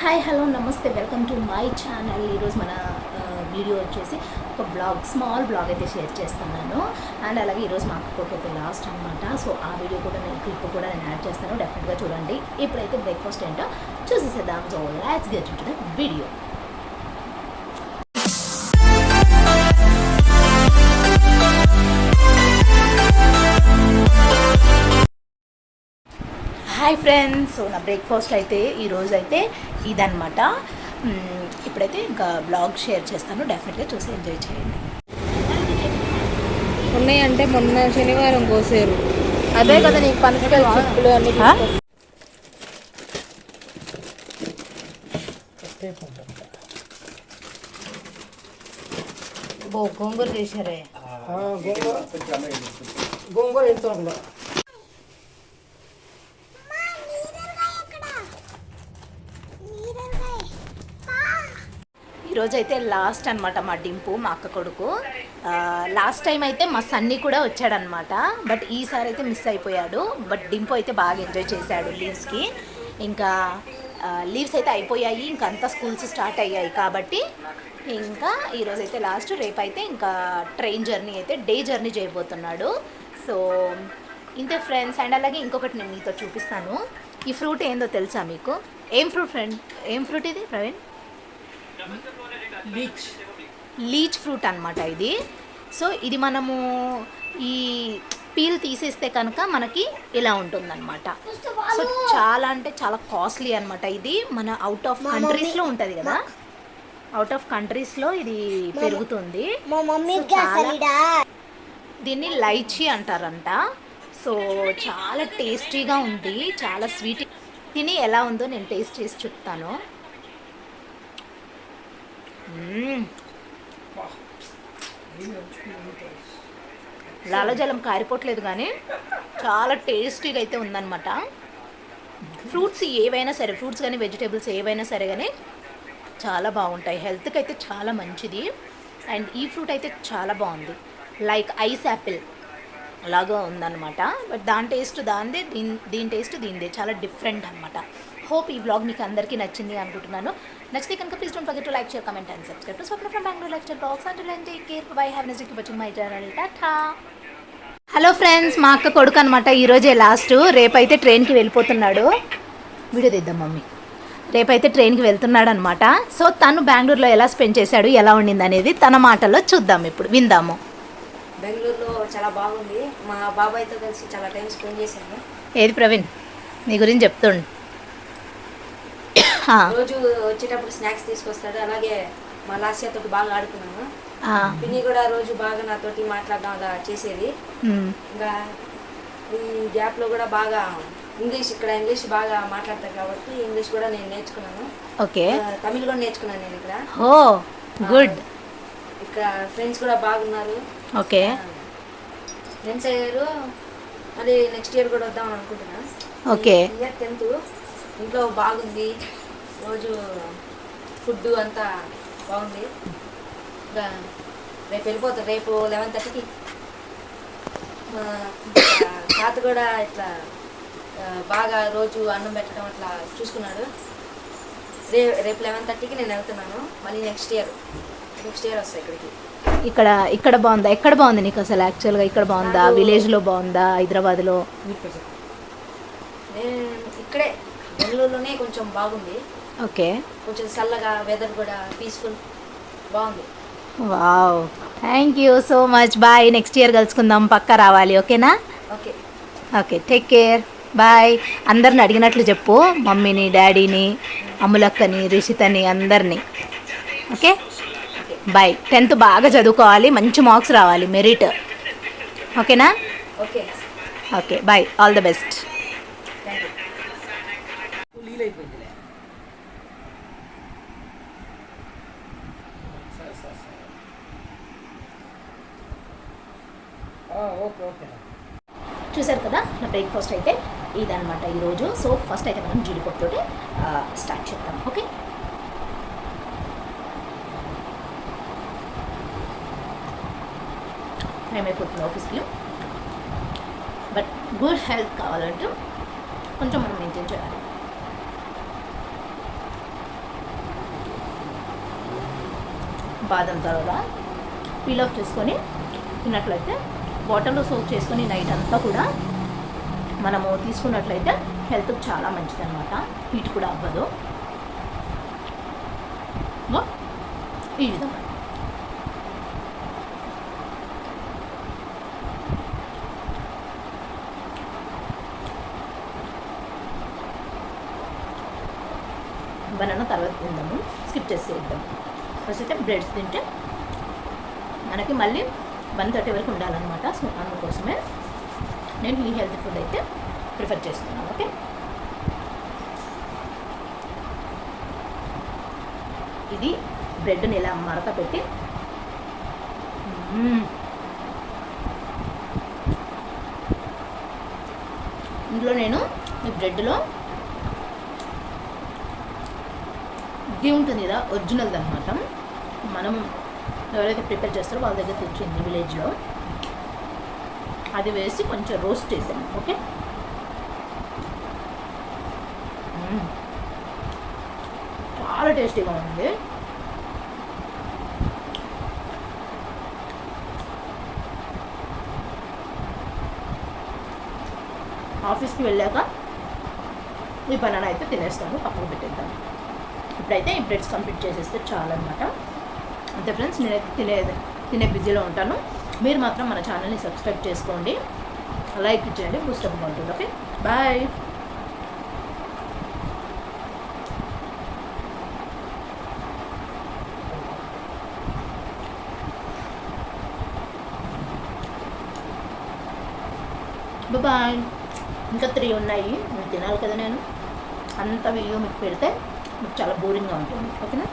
Hi hello నమస్తే welcome to my channel ఈరోజు మన వీడియో వచ్చేసి ఒక బ్లాగ్ స్మాల్ బ్లాగ్ అయితే షేర్ చేస్తున్నాను. అండ్ అలాగే ఈరోజు మా అక్కకి లాస్ట్ అనమాట సో ఆ వీడియో కూడా నేను క్లిప్ కూడా నేను యాడ్ చేస్తాను. డెఫినెట్గా చూడండి. ఇప్పుడైతే బ్రేక్ఫాస్ట్ ఏంటో చూసేసేద్దాం. So let's get to the video hi friends so నా బ్రేక్ఫాస్ట్ అయితే ఈరోజు అయితే ఇదనమాట ఇప్పుడైతే ఇంకా బ్లాగ్ షేర్ చేస్తాను. డెఫినెట్గా చూసి ఎంజాయ్ చేయండి. ఉన్నాయంటే మొన్న శనివారం కోసారు. అదే కదా నీకు పనసకాయ చెప్పులు అన్ని గోంగూర చేశారే. గోంగూర. వెళ్తాను ఈరోజు అయితే లాస్ట్ అనమాట మా డింపు మా అక్క కొడుకు. లాస్ట్ టైం అయితే మా సన్నీ కూడా వచ్చాడనమాట బట్ ఈసారి అయితే మిస్ అయిపోయాడు. బట్ డింపు అయితే బాగా ఎంజాయ్ చేశాడు లీవ్స్కి. ఇంకా లీవ్స్ అయితే అయిపోయాయి. ఇంకా అంతా స్కూల్స్ స్టార్ట్ అయ్యాయి కాబట్టి ఇంకా ఈరోజు అయితే లాస్ట్ రేపు అయితే ఇంకా ట్రైన్ జర్నీ అయితే డే జర్నీ చేయబోతున్నాడు. సో ఇంతే ఫ్రెండ్స్. అండ్ అలాగే ఇంకొకటి నేను మీతో చూపిస్తాను. ఈ ఫ్రూట్ ఏందో తెలుసా మీకు? ఏం ఫ్రూట్ ఫ్రెండ్? ఏం ఫ్రూట్ ఇది ప్రవీణ్? బీచ్ లీచ్ ఫ్రూట్ అనమాట ఇది. సో ఇది మనము ఈ పీల్ తీసేస్తే కనుక మనకి ఇలా ఉంటుందన్నమాట. సో చాలా అంటే చాలా కాస్ట్లీ అనమాట ఇది. మన అవుట్ ఆఫ్ కంట్రీస్లో ఉంటుంది కదా. అవుట్ ఆఫ్ కంట్రీస్లో ఇది పెరుగుతుంది. దీన్ని లైచీ అంటారంట. సో చాలా టేస్టీగా ఉంది. చాలా స్వీట్ తిని ఎలా ఉందో నేను టేస్ట్ చేసి చెప్తాను. లాలజలం కారిపోవట్లేదు కానీ చాలా టేస్టీగా అయితే ఉందన్నమాట. ఫ్రూట్స్ ఏవైనా సరే ఫ్రూట్స్ కానీ వెజిటేబుల్స్ ఏవైనా సరే కానీ చాలా బాగుంటాయి. హెల్త్కి అయితే చాలా మంచిది. అండ్ ఈ ఫ్రూట్ అయితే చాలా బాగుంది. లైక్ ఐస్ యాపిల్ అలాగా ఉందన్నమాట. బట్ దాని టేస్ట్ దానిదే దీని దీని టేస్ట్ దీనిదే. చాలా డిఫరెంట్ అనమాట హోప్ ఈ బ్లాగ్ మీకు అందరికీ నచ్చింది అనుకుంటున్నాను. నచ్చితే కనుక please don't forget to like share comment and subscribe to Swapna from Bengaluru lifestyle blogs and take care bye have nice watching my channel tata hello friends మా అక్క కొడుకు అనమాట ఈరోజే లాస్ట్ రేపైతే ట్రైన్కి వెళ్ళిపోతున్నాడు. వీడియో తీద్దాం మమ్మీ. రేపైతే ట్రైన్కి వెళ్తున్నాడు అనమాట సో తను బెంగళూరులో ఎలా స్పెండ్ చేశాడు ఎలా ఉండింది అనేది తన మాటల్లో చూద్దాం ఇప్పుడు. విందాము. బెంగళూరులో చాలా బాగుంది. మా బాబాయ్తో కలిసి చాలా టైం స్పెండ్ చేశాను. ఏది ప్రవీణ్? నీ గురించి చెప్తుండు. రోజు వచ్చేటప్పుడు స్నాక్స్ తీసుకొస్తాడు. అలాగే మా లాస్యతో బాగా ఆడుకున్నాను పిన్ని కూడా రోజు బాగా నాతోటి మాట్లాడడం అలా చేసేది. ఇంకా ఈ గ్యాప్లో కూడా బాగా ఇంగ్లీష్ ఇక్కడ ఇంగ్లీష్ బాగా మాట్లాడతారు కాబట్టి ఇంగ్లీష్ కూడా నేను నేర్చుకున్నాను. ఓకే. తమిళ్ కూడా నేర్చుకున్నాను నేను ఇక్కడ. ఓ గుడ్. ఇక్కడ ఫ్రెండ్స్ కూడా బాగున్నారు. ఓకే. ఫ్రెండ్స్ అయ్యారు. మళ్ళీ నెక్స్ట్ ఇయర్ కూడా వద్దాం అనుకుంటున్నా. ఓకే. Year tenth. ఇంట్లో బాగుంది. రోజు ఫుడ్ అంతా బాగుంది. ఇంకా రేపు వెళ్ళిపోతారు రేపు లెవెన్ థర్టీకి. మా తాత కూడా ఇట్లా బాగా రోజు అన్నం పెట్టడం అట్లా చూసుకున్నాడు. రే రేపు లెవెన్ థర్టీకి నేను వెళ్తున్నాను. మళ్ళీ నెక్స్ట్ ఇయర్ నెక్స్ట్ ఇయర్ వస్తాయి ఇక్కడికి. ఇక్కడ ఇక్కడ బాగుందా? ఎక్కడ బాగుంది నీకు అసలు యాక్చువల్గా ఇక్కడ బాగుందా? విలేజ్లో బాగుందా? హైదరాబాద్లో? నేను ఇక్కడే బెంగళూరులోనే కొంచెం బాగుంది. ఓకే. కొంచెం చల్లగా వెదర్ కూడా పీస్ఫుల్ బాగుంది. Wow. Thank you so much bye next year కలుసుకుందాం. పక్కా రావాలి. ఓకేనా? Okay. Okay. Take care bye అందరిని అడిగినట్లు చెప్పు. మమ్మీని డాడీని అమ్ములక్కని రిషితని అందరినీ. ఓకే? బాయ్ టెన్త్ బాగా చదువుకోవాలి. మంచి మార్క్స్ రావాలి. మెరిట్ ఓకేనా? Okay. Okay. Bye all the best okay okay. చూసారు కదా నా బ్రేక్ఫాస్ట్ అయితే ఇదనమాట ఈరోజు. సో ఫస్ట్ అయితే మనం జీడిపప్పుతో స్టార్ట్ చేద్దాం ఓకే? మేమైపోతుంది ఆఫీస్లో బట్ గుడ్ హెల్త్ కావాలంటే కొంచెం మనం మెయింటైన్ చేయాలి. బాదం తర్వాత పీల్ ఆఫ్ చేసుకొని తిన్నట్లయితే వాటర్లో సోక్ చేసుకొని నైట్ అంతా కూడా మనము తీసుకున్నట్లయితే హెల్త్కి చాలా మంచిది అనమాట హీట్ కూడా అవ్వదు. ఈ విధంగా. బనానా తర్వాత తిందాము. స్కిప్ చేసేద్దాం ఫస్ట్ అయితే బ్రెడ్స్ తింటే మనకి మళ్ళీ వన్ థర్టీ వరకు ఉండాలన్నమాట. సో అందుకోసమే నేను ఈ హెల్త్ ఫుడ్ అయితే ప్రిఫర్ చేస్తున్నాను ఓకే? ఇది బ్రెడ్ని ఇలా మడత పెట్టి ఇందులో నేను ఈ బ్రెడ్లో ఇది ఉంటుంది కదా ఒరిజినల్ది అనమాట మనం ఎవరైతే ప్రిపేర్ చేస్తారో వాళ్ళ దగ్గర తెచ్చింది విలేజ్లో. అది వేసి కొంచెం రోస్ట్ చేసాను ఓకే? చాలా టేస్టీగా ఉంది ఆఫీస్కి వెళ్ళాక ఈ బనానా అయితే తినేస్తాను పక్కన పెట్టేద్దాం. ఇప్పుడైతే ఈ బ్రెడ్స్ కంప్లీట్ చేసేస్తే చాలన్నమాట. అంతే ఫ్రెండ్స్ నేనైతే తినే తినే బిజీలో ఉంటాను. మీరు మాత్రం మన ఛానల్ని సబ్స్క్రైబ్ చేసుకోండి. లైక్ ఇచ్చేయండి బూస్టప్గా ఉంటుంది ఓకే బాయ్ బాయ్ ఇంకా త్రీ ఉన్నాయి. మీరు తినాలి కదా నేను. అంత వీడియో మీకు పెడితే మీకు చాలా బోరింగ్గా ఉంటుంది ఓకేనా